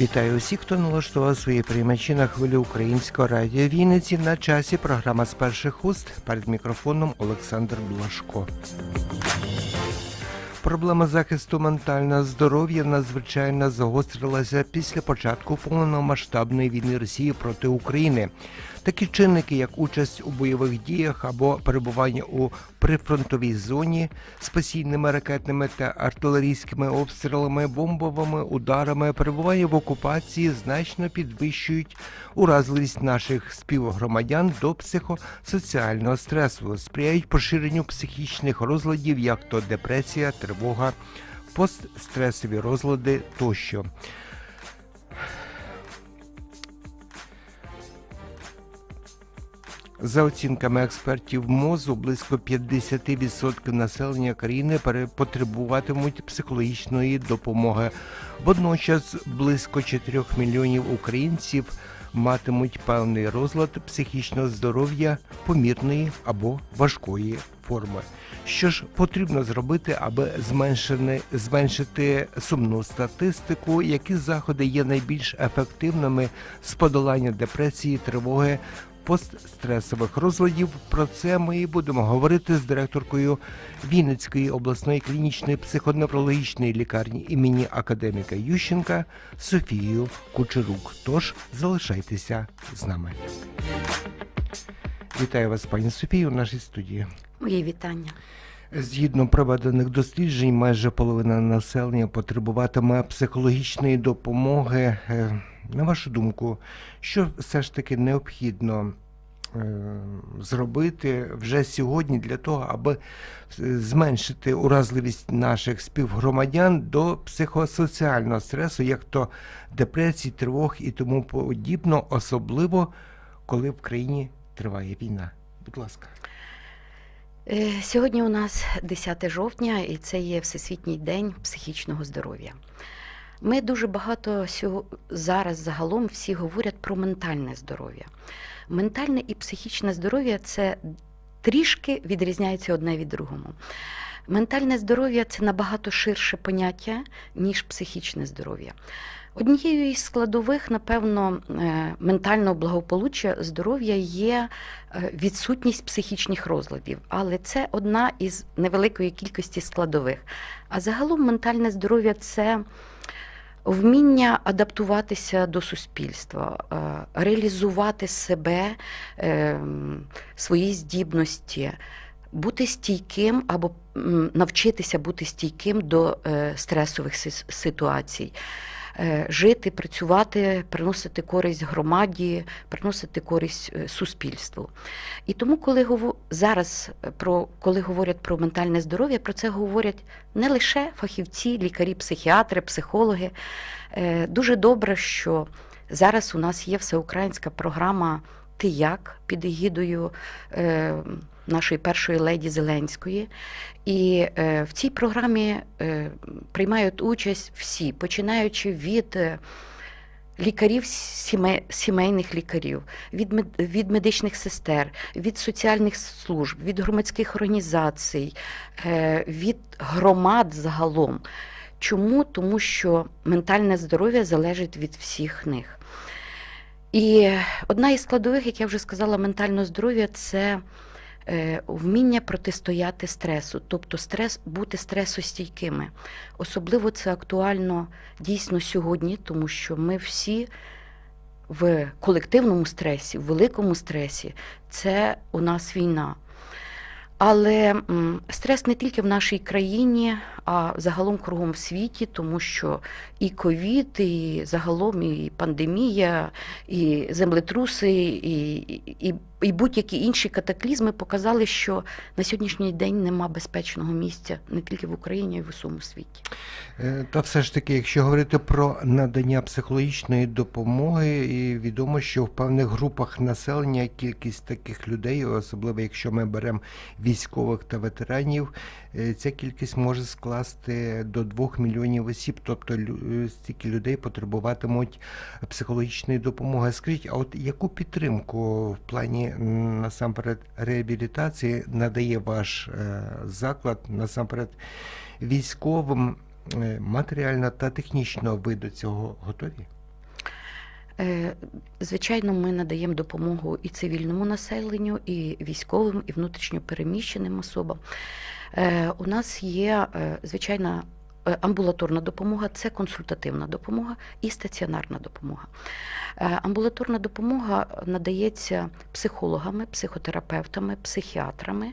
Вітаю усіх, хто налаштував свої приймачі на хвилі українського радіо Вінниці. На часі програма з перших уст перед мікрофоном Олександр Блашко. Проблема захисту ментального здоров'я надзвичайно загострилася після початку повномасштабної війни Росії проти України. Такі чинники, як участь у бойових діях або перебування у прифронтовій зоні з постійними ракетними та артилерійськими обстрілами, бомбовими ударами, перебування в окупації значно підвищують уразливість наших співгромадян до психосоціального стресу, сприяють поширенню психічних розладів, як то депресія, тривога, постстресові розлади тощо. За оцінками експертів МОЗу, близько 50% населення країни потребуватимуть психологічної допомоги. Водночас близько 4 мільйонів українців матимуть певний розлад психічного здоров'я помірної або важкої форми. Що ж потрібно зробити, аби зменшити, зменшити сумну статистику? Які заходи є найбільш ефективними з подолання депресії, тривоги, постстресових розладів? Про це ми будемо говорити з директоркою Вінницької обласної клінічної психоневрологічної лікарні імені академіка Ющенка Софією Кучерук. Тож залишайтеся з нами. Вітаю вас, пані Софію, у нашій студії. Мої вітання. Згідно проведених досліджень, майже половина населення потребуватиме психологічної допомоги. На вашу думку, що все ж таки необхідно е, зробити вже сьогодні для того, аби зменшити уразливість наших співгромадян до психосоціального стресу, як то депресії, тривог і тому подібно, особливо коли в країні триває війна. Будь ласка. Е, Сьогодні у нас 10 жовтня, і це є Всесвітній день психічного здоров'я. Ми дуже багато зараз загалом всі говорять про ментальне здоров'я. Ментальне і психічне здоров'я це трішки відрізняється одне від другого. Ментальне здоров'я це набагато ширше поняття, ніж психічне здоров'я. Однією із складових, напевно, е, ментального благополуччя здоров'я є е, відсутність психічних розладів, але це одна із невеликої кількості складових. А загалом ментальне здоров'я це вміння адаптуватися до суспільства, е, реалізувати себе, е, свої здібності. Бути стійким або навчитися бути стійким до е, стресових ситуацій, жити, працювати, приносити користь громаді, приносити користь е, суспільству. І тому, коли зараз е, про коли говорять про ментальне здоров'я, про це говорять не лише фахівці, лікарі, психіатри, психологи. Е, Дуже добре, що зараз у нас є всеукраїнська програма Ти як під егідою е, нашої першої леді Зеленської. І е, в цій програмі е, приймають участь всі, починаючи від е, лікарів сіме- сімейних лікарів, від, від медичних сестер, від соціальних служб, від громадських організацій, від громад загалом. Чому? Тому що ментальне здоров'я залежить від всіх них. І одна із складових, як я вже сказала, ментального здоров'я це вміння протистояти стресу, тобто стрес, бути стресостійкими. Особливо це актуально дійсно сьогодні, тому що ми всі в колективному стресі, в великому стресі, це у нас війна. Але стрес не тільки в нашій країні, а загалом кругом в світі, тому що і ковід, і загалом і пандемія, і землетруси, і, і, і будь-які інші катаклізми показали, що на сьогоднішній день нема безпечного місця не тільки в Україні, а й в усьому світі. Е, Та все ж таки, якщо говорити про надання психологічної допомоги, і відомо, що в певних групах населення кількість таких людей, особливо якщо ми беремо військових та ветеранів, е, ця кількість може скласти до 2 мільйонів осіб, тобто е, стільки людей потребуватимуть психологічної допомоги. Скажіть, а от яку підтримку в плані насамперед реабілітації надає ваш е, заклад насамперед військовим? е, матеріально та технічно ви до цього готові? Е, Звичайно, ми надаємо допомогу і цивільному населенню, і військовим, і внутрішньопереміщеним особам. Е, У нас є е, звичайна амбулаторна допомога, це консультативна допомога і стаціонарна допомога. Амбулаторна допомога надається психологами, психотерапевтами, психіатрами.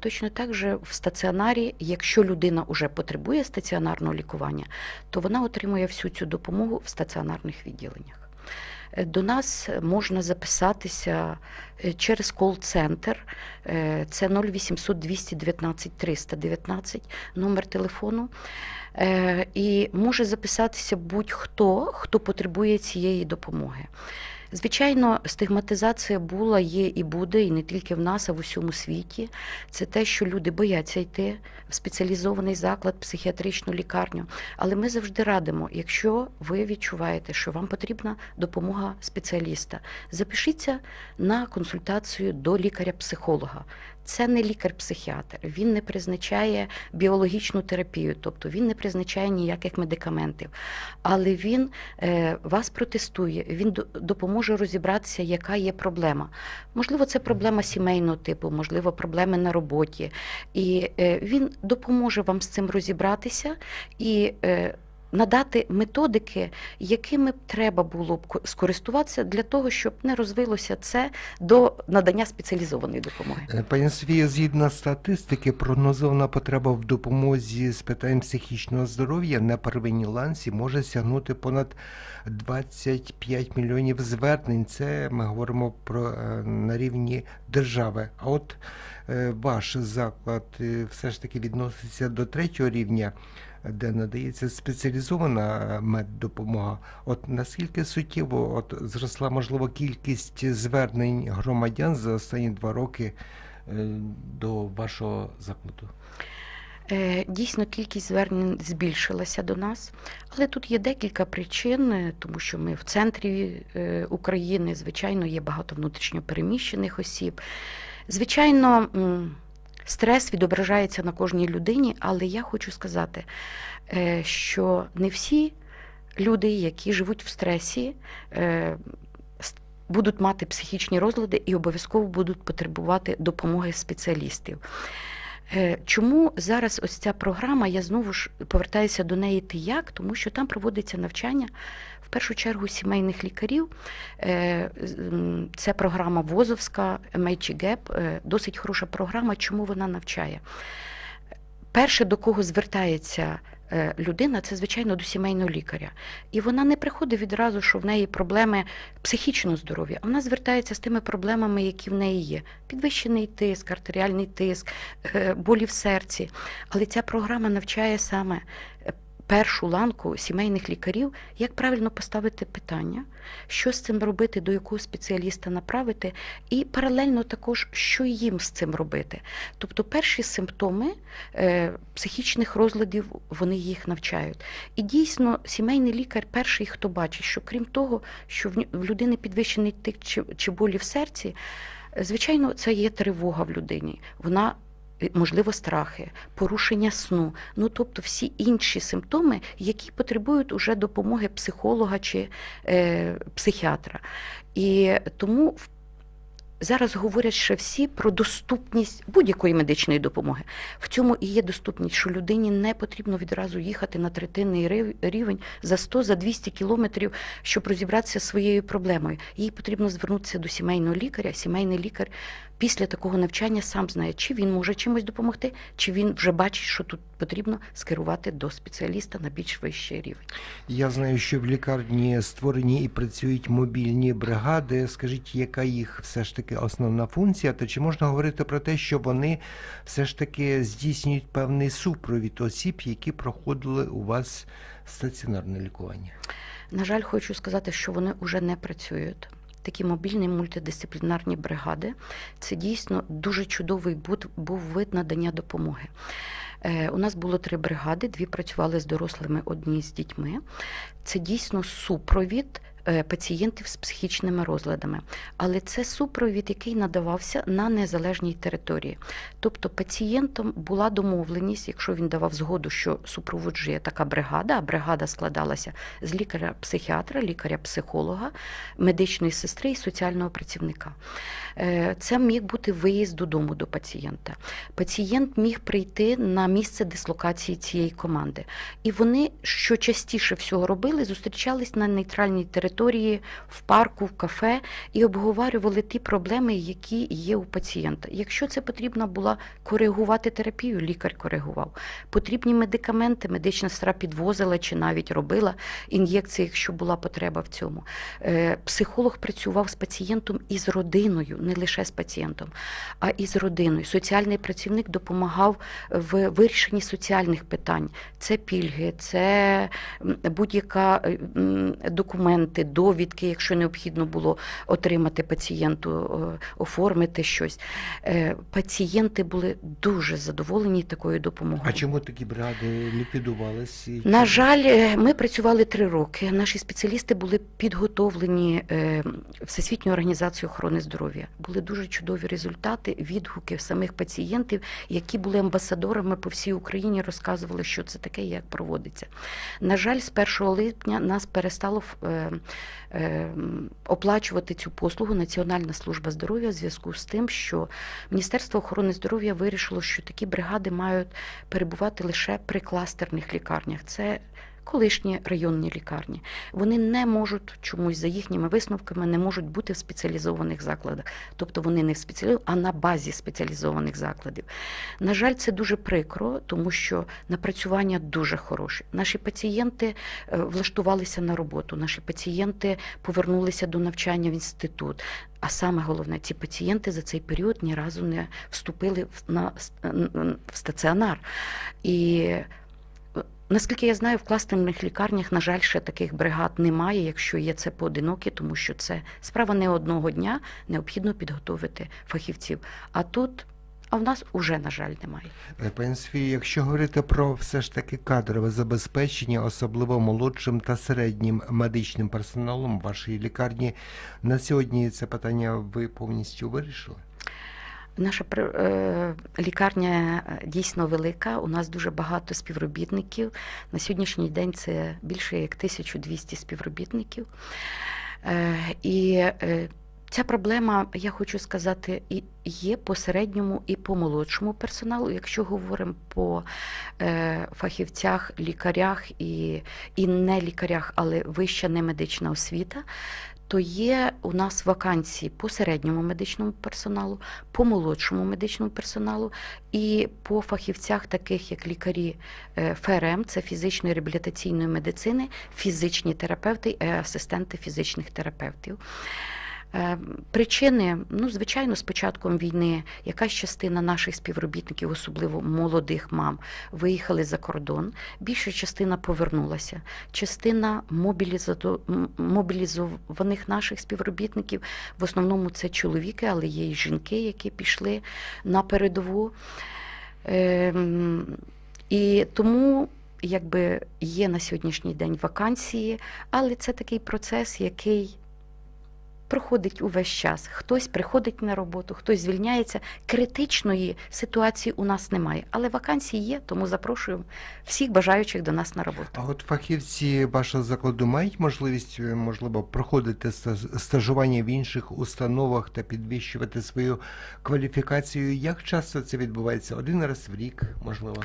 Точно так же в стаціонарі, якщо людина вже потребує стаціонарного лікування, то вона отримує всю цю допомогу в стаціонарних відділеннях. До нас можна записатися е, через кол-центр. Е, Це 0800 219 319 номер телефону. Е, І може записатися будь-хто, хто потребує цієї допомоги. Звичайно, стигматизація була, є і буде, і не тільки в нас, а в усьому світі. Це те, що люди бояться йти в спеціалізований заклад, психіатричну лікарню. Але ми завжди радимо, якщо ви відчуваєте, що вам потрібна допомога спеціаліста, запишіться на консультацію до лікаря-психолога. Це не лікар-психіатр, він не призначає біологічну терапію, тобто він не призначає ніяких медикаментів, але він е, вас протестує, він допоможе розібратися, яка є проблема. Можливо, це проблема сімейного типу, можливо, проблеми на роботі. І е, він допоможе вам з цим розібратися і е, надати методики, якими б треба було б ко- скористуватися для того, щоб не розвилося це до надання спеціалізованої допомоги. Е, Пані Софія, згідно статистики, прогнозована потреба в допомозі з питань психічного здоров'я на первинній ланці може сягнути понад 25 мільйонів звернень. Це ми говоримо про е, на рівні держави. А от е, ваш заклад все ж таки відноситься до третього рівня. Де надається спеціалізована е, меддопомога. От наскільки суттєво от зросла можливо кількість звернень громадян за останні два роки е, до вашого закладу? Е, Дійсно, кількість звернень збільшилася до нас, але тут є декілька причин, тому що ми в центрі України, звичайно, є багато внутрішньопереміщених осіб. Звичайно, стрес відображається на кожній людині, але я хочу сказати, е, що не всі люди, які живуть в стресі, е, будуть мати психічні розлади і обов'язково будуть потребувати допомоги спеціалістів. Е, Чому зараз ось ця програма, я знову ж повертаюся до неї ти як, тому що там проводиться навчання першу чергу сімейних лікарів. Це програма Возовська, MHGAP, е, досить хороша програма. Чому вона навчає? Перше, до кого звертається е, людина, це звичайно до сімейного лікаря. І вона не приходить відразу, що в неї проблеми психічного здоров'я, вона звертається з тими проблемами, які в неї є: підвищений тиск, артеріальний тиск, е, болі в серці. Але ця програма навчає саме першу ланку сімейних лікарів, як правильно поставити питання, що з цим робити, до якого спеціаліста направити, і паралельно також, що їм з цим робити. Тобто перші симптоми е, психічних розладів вони їх навчають. І дійсно, сімейний лікар перший, хто бачить, що крім того, що в людини підвищений тик чи, чи болі в серці, звичайно, це є тривога в людині. Вона Можливо, страхи, порушення сну, ну тобто всі інші симптоми, які потребують уже допомоги психолога чи е, психіатра. І тому зараз говорять ще всі про доступність будь-якої медичної допомоги. В цьому і є доступність, що людині не потрібно відразу їхати на третинний рівень за 100 за 200 кілометрів, щоб розібратися зі своєю проблемою. Їй потрібно звернутися до сімейного лікаря. Сімейний лікар після такого навчання сам знає, чи він може чимось допомогти, чи він вже бачить, що тут потрібно скерувати до спеціаліста на більш вищий рівень. Я знаю, що в лікарні створені і працюють мобільні бригади. Скажіть, яка їх все ж таки основна функція? Та чи можна говорити про те, що вони все ж таки здійснюють певний супровід осіб, які проходили у вас стаціонарне лікування? На жаль, хочу сказати, що вони вже не працюють. Такі мобільні мультидисциплінарні бригади це дійсно дуже чудовий був вид надання допомоги. Е, У нас було три бригади, дві працювали з дорослими, одні з дітьми. Це дійсно супровід пацієнтів з психічними розладами. Але це супровід, який надавався на незалежній території. Тобто пацієнтом була домовленість, якщо він давав згоду, що супроводжує така бригада, а бригада складалася з лікаря-психіатра, лікаря-психолога, медичної сестри і соціального працівника. Е, Це міг бути виїзд додому до пацієнта. Пацієнт міг прийти на місце дислокації цієї команди. І вони, що частіше всього робили, зустрічались на нейтральній території, в парку, в кафе і обговорювали ті проблеми, які є у пацієнта. Якщо це потрібно було коригувати терапію, лікар коригував. Потрібні медикаменти, медична сестра підвозила чи навіть робила ін'єкції, якщо була потреба в цьому. Е, Психолог працював з пацієнтом і з родиною, не лише з пацієнтом, а і з родиною. Соціальний працівник допомагав в вирішенні соціальних питань. Це пільги, це будь-яка е, довідки, якщо необхідно було отримати пацієнту, е, оформити щось. Е, Пацієнти були дуже задоволені такою допомогою. А чому такі бригади ліквідувалися? На жаль, е, ми працювали три роки. Наші спеціалісти були підготовлені Всесвітньою організацією охорони здоров'я. Були дуже чудові результати, відгуки самих пацієнтів, які були амбасадорами по всій Україні, розказували, що це таке як проводиться. На жаль, з 1 липня нас перестало оплачувати цю послугу Національна служба здоров'я в зв'язку з тим, що Міністерство охорони здоров'я вирішило, що такі бригади мають перебувати лише при кластерних лікарнях. Це колишні районні лікарні. Вони не можуть чомусь за їхніми висновками не можуть бути в спеціалізованих закладах. Тобто вони не в спеціалі, а на базі спеціалізованих закладів. На жаль, це дуже прикро, тому що напрацювання дуже хороші. Наші пацієнти е, влаштувалися на роботу, наші пацієнти повернулися до навчання в інститут. А саме головне, ці пацієнти за цей період ні разу не вступили в, на, в стаціонар. І наскільки я знаю, в кластерних лікарнях, на жаль, ще таких бригад немає, якщо є це поодинокі, тому що це справа не одного дня, необхідно підготовити фахівців. А тут, а в нас уже, на жаль, немає. Е, Пані Софія, якщо говорити про все ж таки кадрове забезпечення, особливо молодшим та середнім медичним персоналом вашої лікарні, на сьогодні це питання ви повністю вирішили? Наша е, лікарня е, дійсно велика. У нас дуже багато співробітників. На сьогоднішній день це більше як 1200 співробітників. Е, І ця проблема, я хочу сказати, і є по середньому і по молодшому персоналу. Якщо говоримо по е, фахівцях, лікарях і, і не лікарях, але вища немедична освіта, то є у нас вакансії по середньому медичному персоналу, по молодшому медичному персоналу і по фахівцях, таких як лікарі е, ФРМ, це фізичної реабілітаційної медицини, фізичні терапевти і асистенти фізичних терапевтів. Е, Причини, ну, звичайно, з початком війни якась частина наших співробітників, особливо молодих мам, виїхали за кордон. Більша частина повернулася. Частина мобілізованих наших співробітників, в основному це чоловіки, але є і жінки, які пішли на передову. Ем, І тому якби є на сьогоднішній день вакансії, але це такий процес, який проходить увесь час. Хтось приходить на роботу, хтось звільняється. Критичної ситуації у нас немає, але вакансії є, тому запрошуємо всіх бажаючих до нас на роботу. А от фахівці вашого закладу мають можливість, е, можливо, проходити ста- стажування в інших установах та підвищувати свою кваліфікацію. Як часто це відбувається? Один раз в рік, можливо.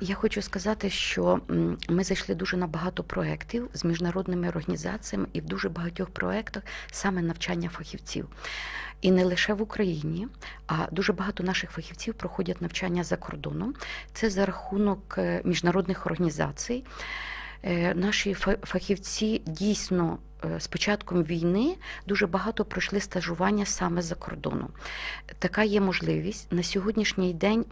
Я хочу сказати, що ми зайшли дуже на багато проєктів з міжнародними організаціями і в дуже багатьох проєктах саме навчання фахівців. І не лише в Україні, а дуже багато наших фахівців проходять навчання за кордоном. Це за рахунок е, міжнародних організацій. Е, Наші фахівці дійсно з початком війни дуже багато пройшли стажування саме за кордоном. Така є можливість. На сьогоднішній день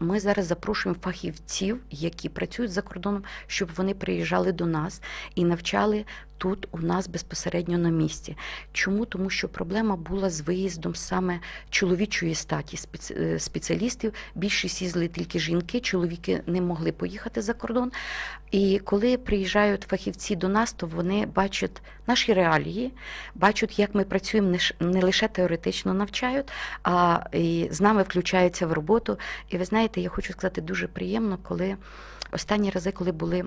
ми зараз запрошуємо фахівців, які працюють за кордоном, щоб вони приїжджали до нас і навчали тут у нас безпосередньо на місці. Чому? Тому що проблема була з виїздом саме чоловічої статі е, спеціалістів. Більшість їздили тільки жінки, чоловіки не могли поїхати за кордон. І коли приїжджають фахівці до нас, то вони бачать наші реалії, бачать, як ми працюємо не лише теоретично навчають, а і з нами включаються в роботу. І ви знаєте, я хочу сказати, дуже приємно, коли останні рази, коли були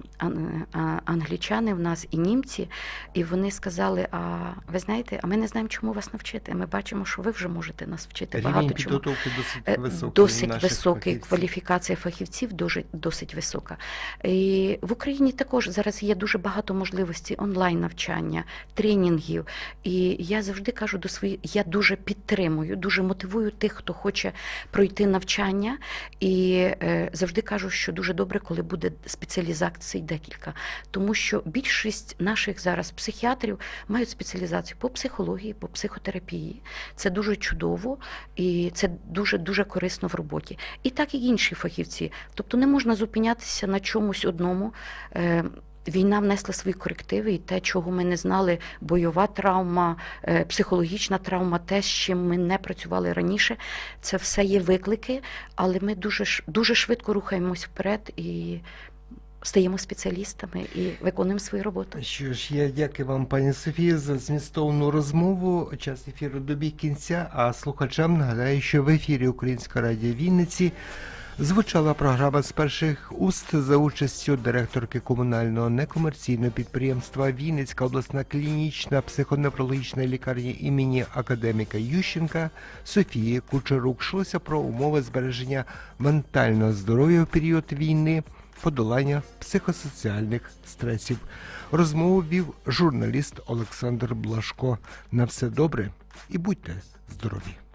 англічани в нас і німці, і вони сказали: А ви знаєте, а ми не знаємо, чому вас навчити. Ми бачимо, що ви вже можете нас вчити Рівень багато чому. підготовки досить Е, високий. Досить високий, кваліфікація фахівців дуже досить висока. І в Україні також зараз є дуже багато можливостей онлайн навчання, тренінгів. І я завжди кажу до своїх, я дуже підтримую, дуже мотивую тих, хто хоче пройти навчання. І е, завжди кажу, що дуже добре, коли буде спеціалізацій декілька. Тому що більшість наших зараз психіатрів мають спеціалізацію по психології, по психотерапії. Це дуже чудово і це дуже дуже корисно в роботі. І так і інші фахівці. Тобто не можна зупинятися на чомусь одному. Війна внесла свої корективи, і те, чого ми не знали, бойова травма, е, психологічна травма, те, з чим ми не працювали раніше, це все є виклики, але ми дуже дуже швидко рухаємось вперед і стаємо спеціалістами і виконуємо свою роботу. Що ж, я дякую вам, пані Софія, за змістовну розмову. Час ефіру добіг кінця. А слухачам нагадаю, що в ефірі Українського радіо Вінниці звучала програма з перших уст за участю директорки комунального некомерційного підприємства Вінницька обласна клінічна психоневрологічна лікарня імені академіка Ющенка Софії Кучерук. Йшлося про умови збереження ментального здоров'я в період війни подолання психосоціальних стресів. Розмову вів журналіст Олександр Блашко. На все добре і будьте здорові!